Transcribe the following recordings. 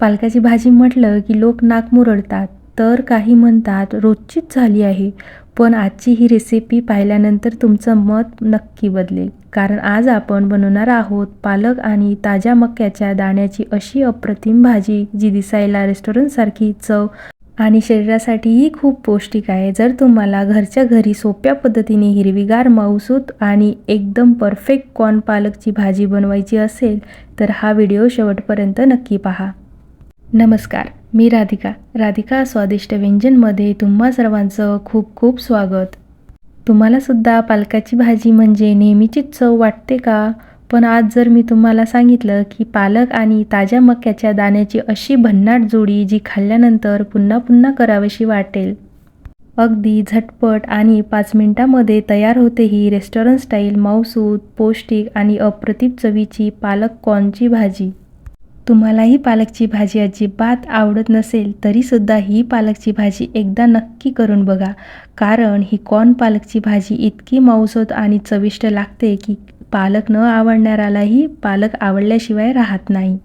पालकाची भाजी म्हटलं की लोक नाक मुरडतात. तर काही म्हणतात रोजचीच झाली आहे. पण आजची ही रेसिपी पाहिल्यानंतर तुमचं मत नक्की बदलेल. कारण आज आपण बनवणार आहोत पालक आणि ताज्या मक्याच्या दाण्याची अशी अप्रतिम भाजी जी दिसायला रेस्टॉरंटसारखी चव आणि शरीरासाठीही खूप पौष्टिक आहे. जर तुम्हाला घरच्या घरी सोप्या पद्धतीने हिरवीगार मऊसूत आणि एकदम परफेक्ट कॉर्न पालकची भाजी बनवायची असेल तर हा व्हिडिओ शेवटपर्यंत नक्की पहा. नमस्कार मी राधिका. राधिका स्वादिष्ट व्यंजनमध्ये तुम्हा सर्वांचं खूप खूप स्वागत. तुम्हालासुद्धा पालकाची भाजी म्हणजे नेहमीचीच चव वाटते का? पण आज जर मी तुम्हाला सांगितलं की पालक आणि ताज्या मक्याच्या दाण्याची अशी भन्नाट जोडी जी खाल्ल्यानंतर पुन्हा पुन्हा करावीशी वाटेल. अगदी झटपट आणि पाच मिनटामध्ये तयार होते ही रेस्टॉरंट स्टाईल मऊसूत पौष्टिक आणि अप्रतिम चवीची पालक कॉर्नची भाजी. तुम्हालाही पालकची भाजी अजिबात आवडत नसेल तरीसुद्धा ही पालकची भाजी एकदा नक्की करून बघा. कारण ही कॉर्न पालकची भाजी इतकी मऊसूत आणि चविष्ट लागते की पालक न आवडणाऱ्यालाही पालक आवडल्याशिवाय राहत नाही.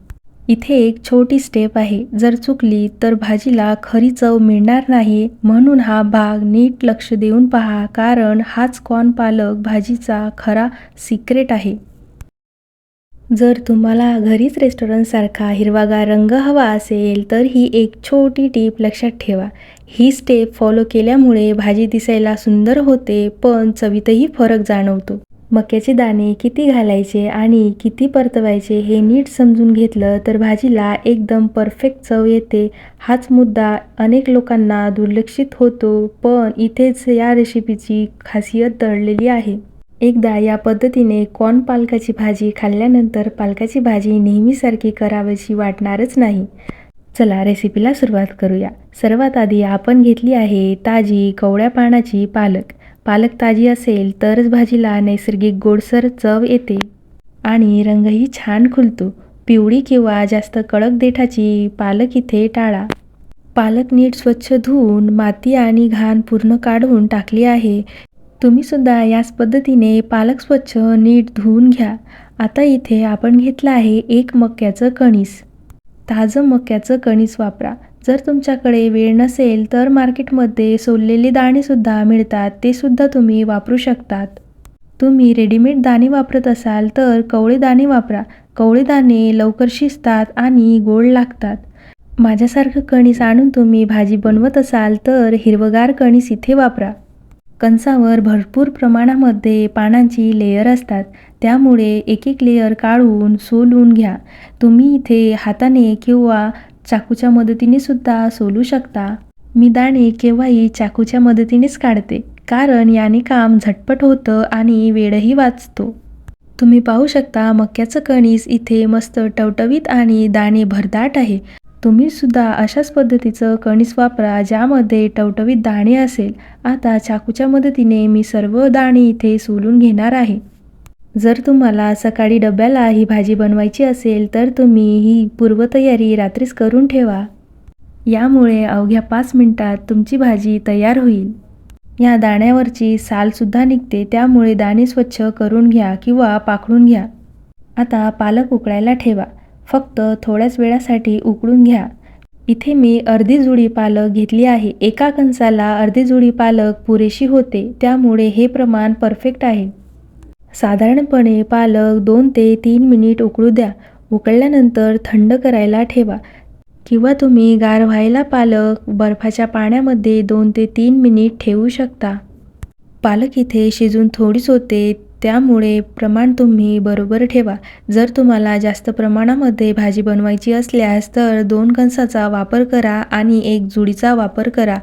इथे एक छोटी स्टेप आहे. जर चुकली तर भाजीला खरी चव मिळणार नाही. म्हणून हा भाग नीट लक्ष देऊन पहा. कारण हाच कॉर्न पालक भाजीचा खरा सिक्रेट आहे. जर तुम्हाला घरीच रेस्टॉरंटसारखा हिरवागार रंग हवा असेल तर ही एक छोटी टीप लक्षात ठेवा. ही स्टेप फॉलो केल्यामुळे भाजी दिसायला सुंदर होते पण चवीतही फरक जाणवतो. मक्याचे दाणे किती घालायचे आणि किती परतवायचे हे नीट समजून घेतलं तर भाजीला एकदम परफेक्ट चव येते. हाच मुद्दा अनेक लोकांना दुर्लक्षित होतो पण इथेच या रेसिपीची खासियत दडलेली आहे. एकदा या पद्धतीने कॉर्न पालकाची भाजी खाल्ल्यानंतर पालकाची भाजी नेहमीसारखी करावीशी वाटणारच नाही. चला रेसिपीला सुरुवात करूया. सर्वात आधी आपण घेतली आहे ताजी कवड्या पानाची पालक. पालक ताजी असेल तरच भाजीला नैसर्गिक गोडसर चव येते आणि रंगही छान खुलतो. पिवळी किंवा जास्त कडक देठाची पालक इथे टाळा. पालक नीट स्वच्छ धुवून माती आणि घाण पूर्ण काढून टाकली आहे. तुम्हीसुद्धा याच पद्धतीने पालक स्वच्छ नीट धुवून घ्या. आता इथे आपण घेतलं आहे एक मक्याचं कणीस. ताजं मक्याचं कणीस वापरा. जर तुमच्याकडे वेळ नसेल तर मार्केटमध्ये सोललेले दाणेसुद्धा मिळतात ते सुद्धा तुम्ही वापरू शकतात. तुम्ही रेडीमेड दाणे वापरत असाल तर कवळे दाणे वापरा. कवळे दाणे लवकर शिजतात आणि गोड लागतात. माझ्यासारखं कणीस आणून तुम्ही भाजी बनवत असाल तर हिरवगार कणीस इथे वापरा. कंसावर भरपूर प्रमाणामध्ये पानांची लेयर असतात. त्यामुळे एक एक लेयर काढून सोलून घ्या. तुम्ही इथे हाताने किंवा चाकूच्या मदतीने सुद्धा सोलू शकता. मी दाणे केव्हाही चाकूच्या मदतीनेच काढते कारण याने काम झटपट होतं आणि वेळही वाचतो. तुम्ही पाहू शकता मक्याचं कणीस इथे मस्त टवटवीत आणि दाणे भरदाट आहे. तुम्ही सुद्धा अशाच पद्धतीचं कणीस वापरा ज्यामध्ये टवटवीत दाणे असेल. आता चाकूच्या मदतीने मी सर्व दाणे इथे सोलून घेणार आहे. जर तुम्हाला सकाळी डब्याला ही भाजी बनवायची असेल तर तुम्ही ही पूर्वतयारी रात्रीच करून ठेवा. यामुळे अवघ्या पाच मिनिटात तुमची भाजी तयार होईल. या दाण्यावरची सालसुद्धा निघते त्यामुळे दाणे स्वच्छ करून घ्या किंवा पाखडून घ्या. आता पालक उकळायला ठेवा. फक्त थोड्याच वेळासाठी उकळून घ्या. इथे मी अर्धी जुडी पालक घेतली आहे. एका कंसाला अर्धी जुडी पालक पुरेशी होते त्यामुळे हे प्रमाण परफेक्ट आहे. साधारणपणे पालक दोन ते तीन मिनिट उकळू द्या. उकळल्यानंतर थंड करायला ठेवा. किंवा तुम्ही गार व्हायला पालक बर्फाच्या पाण्यामध्ये दोन ते तीन मिनिट ठेवू शकता. पालक इथे शिजून थोडीच होते त्यामुळे प्रमाण तुम्ही बरोबर ठेवा. जर तुम्हाला जास्त प्रमाणामध्ये भाजी बनवायची असल्यास तर दोन कणसाचा वापर करा आणि एक जुडीचा वापर करा.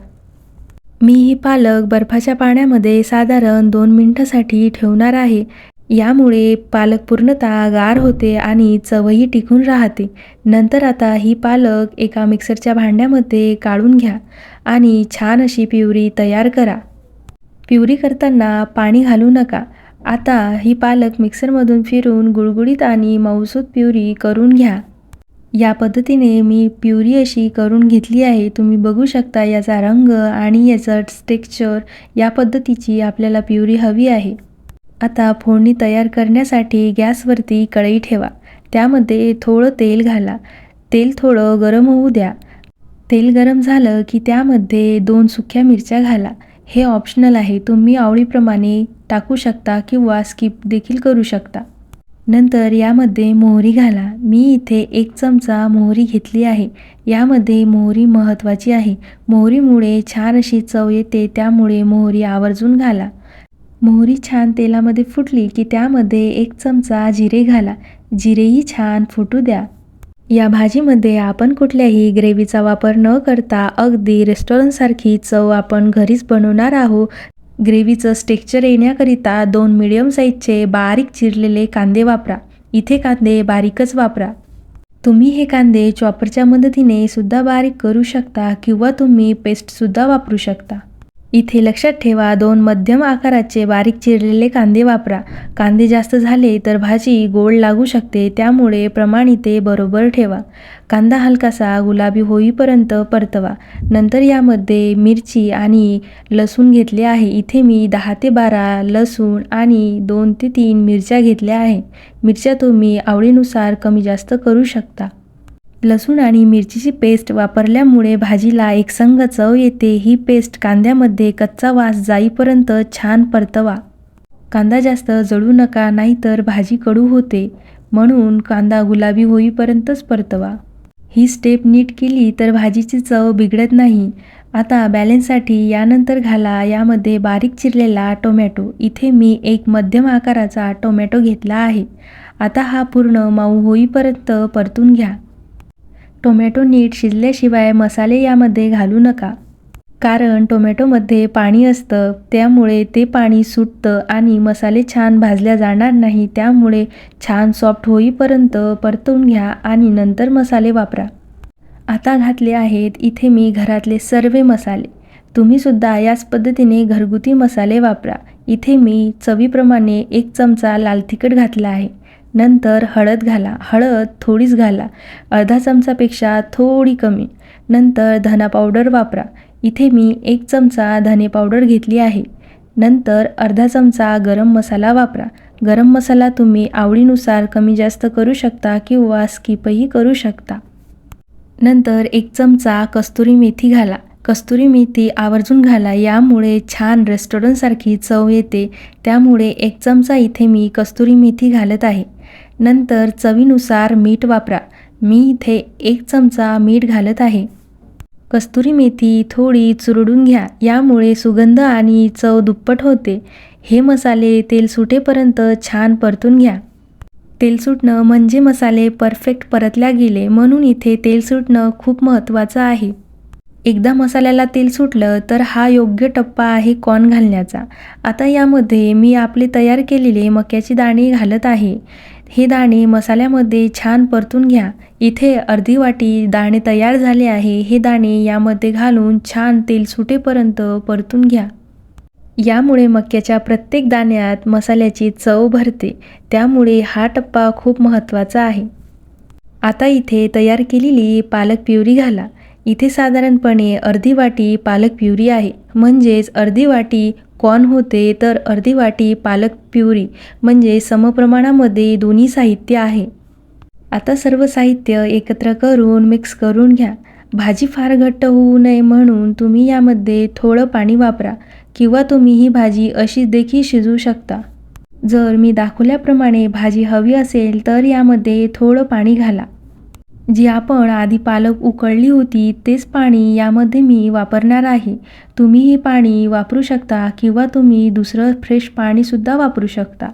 मी ही पालक बर्फाच्या पाण्यामध्ये साधारण दोन मिनटासाठी ठेवणार आहे. यामुळे पालक पूर्णतः गार होते आणि चवही टिकून राहते. नंतर आता ही पालक एका मिक्सरच्या भांड्यामध्ये काढून घ्या आणि छान अशी प्युरी तयार करा. प्युरी करताना पाणी घालू नका. आता ही पालक मिक्सरमधून फिरून गुळगुळीत आणि मऊसूत प्युरी करून घ्या. या पद्धतीने मी प्युरी अशी करून घेतली आहे. तुम्ही बघू शकता याचा रंग आणि याचं टेक्स्चर या पद्धतीची आपल्याला प्युरी हवी आहे. आता फोडणी तयार करण्यासाठी गॅसवरती कढई ठेवा. त्यामध्ये थोडं तेल घाला. तेल थोडं गरम होऊ द्या. तेल गरम झालं की त्यामध्ये दोन सुक्या मिरच्या घाला. हे ऑप्शनल आहे. तुम्ही आवडीप्रमाणे टाकू शकता किंवा स्किप देखील करू शकता. नंतर यामध्ये मोहरी घाला. मी इथे एक चमचा मोहरी घेतली आहे. यामध्ये मोहरी महत्त्वाची आहे. मोहरीमुळे छान अशी चव येते त्यामुळे मोहरी आवर्जून घाला. मोहरी छान तेलामध्ये फुटली की त्यामध्ये एक चमचा जिरे घाला. जिरेही छान फुटू द्या. या भाजीमध्ये आपण कुठल्याही ग्रेव्हीचा वापर न करता अगदी रेस्टॉरंटसारखी चव आपण घरीच बनवणार आहोत. ग्रेव्हीचं स्टेक्चर येण्याकरिता दोन मिडियम साईजचे बारीक चिरलेले कांदे वापरा. इथे कांदे बारीकच वापरा. तुम्ही हे कांदे चॉपरच्या मदतीने सुद्धा बारीक करू शकता किंवा तुम्ही पेस्टसुद्धा वापरू शकता. इथे लक्षात ठेवा दोन मध्यम आकाराचे बारीक चिरलेले कांदे वापरा. कांदे जास्त झाले तर भाजी गोड लागू शकते त्यामुळे प्रमाण इथे बरोबर ठेवा. कांदा हलकासा गुलाबी होईपर्यंत परतवा. नंतर यामध्ये मिरची आणि लसूण घेतले आहे. इथे मी दहा ते बारा लसूण आणि दोन ते तीन मिरच्या घेतल्या आहे. मिरच्या तुम्ही आवडीनुसार कमी जास्त करू शकता. लसूण आणि मिरचीची पेस्ट वापरल्यामुळे भाजीला एकसंग चव येते. ही पेस्ट कांद्यामध्ये कच्चा वास जाईपर्यंत छान परतवा. कांदा जास्त जळू नका नाहीतर भाजी कडू होते. म्हणून कांदा गुलाबी होईपर्यंतच परतवा. ही स्टेप नीट केली तर भाजीची चव बिघडत नाही. आता बॅलेन्ससाठी यानंतर घाला यामध्ये बारीक चिरलेला टोमॅटो. इथे मी एक मध्यम आकाराचा टोमॅटो घेतला आहे. आता हा पूर्ण मऊ होईपर्यंत परतून घ्या. टोमॅटो नीट शिजल्याशिवाय मसाले यामध्ये घालू नका. कारण टोमॅटोमध्ये पाणी असतं त्यामुळे ते पाणी सुटतं आणि मसाले छान भाजल्या जाणार नाही त्यामुळे छान सॉफ्ट होईपर्यंत परतून घ्या आणि नंतर मसाले वापरा. आता घातले आहेत इथे मी घरातले सर्व मसाले. तुम्हीसुद्धा याच पद्धतीने घरगुती मसाले वापरा. इथे मी चवीप्रमाणे एक चमचा लाल तिखट घातला आहे. नंतर हळद घाला. हळद थोडीच घाला. अर्धा चमचापेक्षा थोडी कमी. नंतर धना पावडर वापरा. इथे मी एक चमचा धने पावडर घेतली आहे. नंतर अर्धा चमचा गरम मसाला वापरा. गरम मसाला तुम्ही आवडीनुसार कमी जास्त करू शकता किंवा स्किपही करू शकता. नंतर एक चमचा कस्तुरी मेथी घाला. कस्तुरी मेथी आवर्जून घाला यामुळे छान रेस्टॉरंटसारखी चव येते. त्यामुळे एक चमचा इथे मी कस्तुरी मेथी घालत आहे. नंतर चवीनुसार मीठ वापरा. मी इथे एक चमचा मीठ घालत आहे. कस्तुरी मेथी थोडी चुरडून घ्या यामुळे सुगंध आणि चव दुप्पट होते. हे मसाले तेल सुटेपर्यंत छान परतून घ्या. तेल सुटणं म्हणजे मसाले परफेक्ट परतल्या गेले म्हणून इथे तेल सुटणं खूप महत्त्वाचं आहे. एकदा मसाल्याला तेल सुटलं तर हा योग्य टप्पा आहे कॉर्न घालण्याचा. आता यामध्ये मी आपले तयार केलेले मक्याची दाणे घालत आहे. हे दाणे मसाल्यामध्ये छान परतून घ्या. इथे अर्धी वाटी दाणे तयार झाले आहे. हे दाणे यामध्ये घालून छान तेल सुटेपर्यंत परतून घ्या. यामुळे मक्याच्या प्रत्येक दाण्यात मसाल्याची चव भरते. त्यामुळे हा टप्पा खूप महत्त्वाचा आहे. आता इथे तयार केलेली पालक प्युरी घाला. इथे साधारणपणे अर्धी वाटी पालक प्युरी आहे. म्हणजेच अर्धी वाटी कॉर्न होते तर अर्धी वाटी पालक प्युरी म्हणजे समप्रमाणामध्ये दोन्ही साहित्य आहे. आता सर्व साहित्य एकत्र करून मिक्स करून घ्या. भाजी फार घट्ट होऊ नये म्हणून तुम्ही यामध्ये थोडं पाणी वापरा किंवा तुम्ही ही भाजी अशी देखील शिजवू शकता. जर मी दाखवल्याप्रमाणे भाजी हवी असेल तर यामध्ये थोडं पाणी घाला. जी आपण आधी पालक उकळली होती तेच पाणी यामध्ये मी वापरणार आहे. तुम्ही हे पाणी वापरू शकता किंवा तुम्ही दुसरं फ्रेश पाणीसुद्धा वापरू शकता.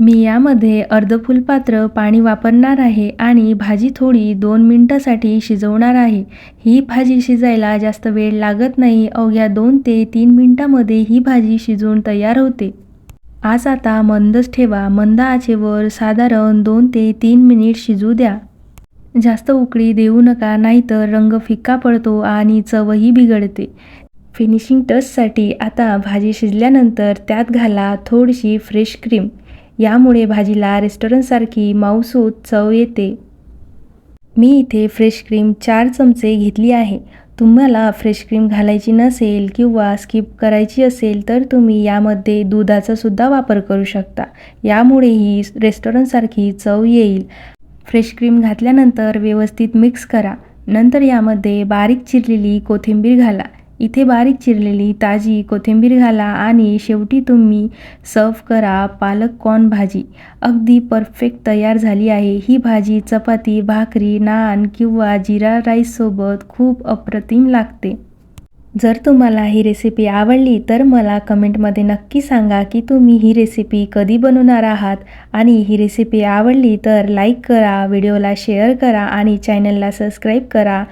मी यामध्ये अर्ध फुलपात्र पाणी वापरणार आहे आणि भाजी थोडी दोन मिनटासाठी शिजवणार आहे. ही भाजी शिजायला जास्त वेळ लागत नाही. अवघ्या दोन ते तीन मिनटामध्ये ही भाजी शिजवून तयार होते. आज आता मंदच ठेवा. मंद आचेवर साधारण दोन ते तीन मिनिट शिजू द्या. जास्त उकळी देऊ नका नाहीतर रंग फिक्का पडतो आणि चवही बिघडते. फिनिशिंग टचसाठी आता भाजी शिजल्यानंतर त्यात घाला थोडीशी फ्रेश क्रीम यामुळे भाजीला रेस्टॉरंटसारखी माऊसूत चव येते. मी इथे फ्रेश क्रीम चार चमचे घेतली आहे. तुम्हाला फ्रेश क्रीम घालायची नसेल किंवा स्किप करायची असेल तर तुम्ही यामध्ये दुधाचासुद्धा वापर करू शकता. यामुळेही रेस्टॉरंटसारखी चव येईल. फ्रेश क्रीम घातल्यानंतर व्यवस्थित मिक्स करा. नंतर यामध्ये बारीक चिरलेली कोथिंबीर घाला. इथे बारीक चिरलेली ताजी कोथिंबीर घाला आणि शेवटी तुम्ही सर्व करा पालक कॉर्न भाजी. अगदी परफेक्ट तयार झाली आहे. ही भाजी चपाती भाकरी नान किंवा जिरा राईससोबत खूप अप्रतिम लागते. जर तुम्हाला ही रेसिपी आवडली तर मला कमेंटमध्ये नक्की सांगा की तुम्ही ही रेसिपी कधी बनवणार आहात. आणि ही रेसिपी आवडली तर लाईक करा व्हिडिओला शेअर करा आणि चॅनलला सबस्क्राईब करा.